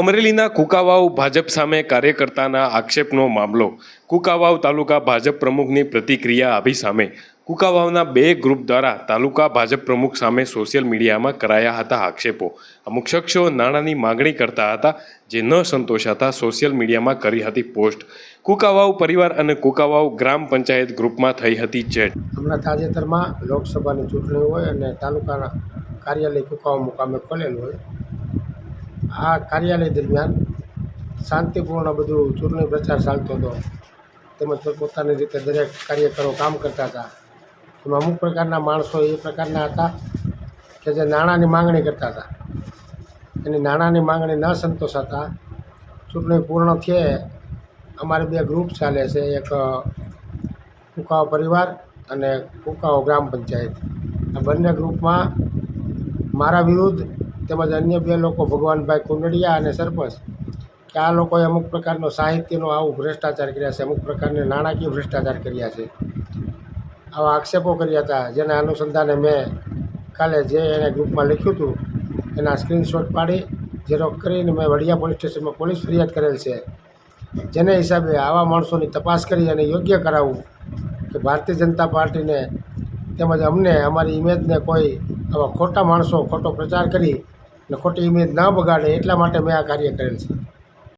અમરેલીના કુકાવાવ ભાજપ સામે કાર્યકર્તાના આક્ષેપનો મામલો. કુકાવાવ તાલુકા ભાજપ પ્રમુખની પ્રતિક્રિયા આવી સામે. કુકાવાવના બે ગ્રુપ દ્વારા તાલુકા ભાજપ પ્રમુખ સામે સોશિયલ મીડિયામાં કરાયા હતા આક્ષેપો. અમુક શખ્સો નાણાંની માગણી કરતા હતા, જે ન સંતોષાતા સોશિયલ મીડિયામાં કરી હતી પોસ્ટ. કુકાવાવ પરિવાર અને કુકાવાવ ગ્રામ પંચાયત ગ્રુપમાં થઈ હતી ચેટ. હમણાં તાજેતરમાં લોકસભાની ચૂંટણી હોય અને તાલુકાના કાર્યાલય કુકાવાવ મુકામે ખોલેલું હોય આ કાર્યાલય દરમિયાન શાંતિપૂર્ણ બધું ચૂંટણી પ્રચાર ચાલતો હતો. તેમજ પોતાની રીતે દરેક કાર્યકરો કામ કરતા હતા. એમાં અમુક પ્રકારના માણસો એ પ્રકારના હતા કે જે નાણાંની માંગણી કરતા હતા. એની નાણાંની માંગણી ન સંતોષાતા ચૂંટણી પૂર્ણ થયે અમારે બે ગ્રુપ ચાલે છે. એક કુકાઓ પરિવાર અને કુકાઓ ગ્રામ પંચાયત. આ બંને ગ્રુપમાં મારા વિરુદ્ધ તેમજ અન્ય બે લોકો ભગવાનભાઈ કુંડડિયા અને સરપંચ, કે આ લોકોએ અમુક પ્રકારનો સાહિત્યનો આવું ભ્રષ્ટાચાર કર્યા છે, અમુક પ્રકારને નાણાકીય ભ્રષ્ટાચાર કર્યા છે. આવા આક્ષેપો કર્યા હતા, જેના અનુસંધાને મેં કાલે જે એને ગ્રુપમાં લખ્યું હતું, એના સ્ક્રીનશોટ પાડી ઝેરોક્ષ કરીને મેં વડિયા પોલીસ સ્ટેશનમાં પોલીસ ફરિયાદ કરેલ છે. જેને હિસાબે આવા માણસોની તપાસ કરી અને યોગ્ય કરાવવું કે ભારતીય જનતા પાર્ટીને તેમજ અમને અમારી ઇમેજને કોઈ આવા ખોટા માણસો ખોટો પ્રચાર કરી અને ખોટી ઇમેજ ના બગાડે એટલા માટે મેં આ કાર્ય કરેલ છે.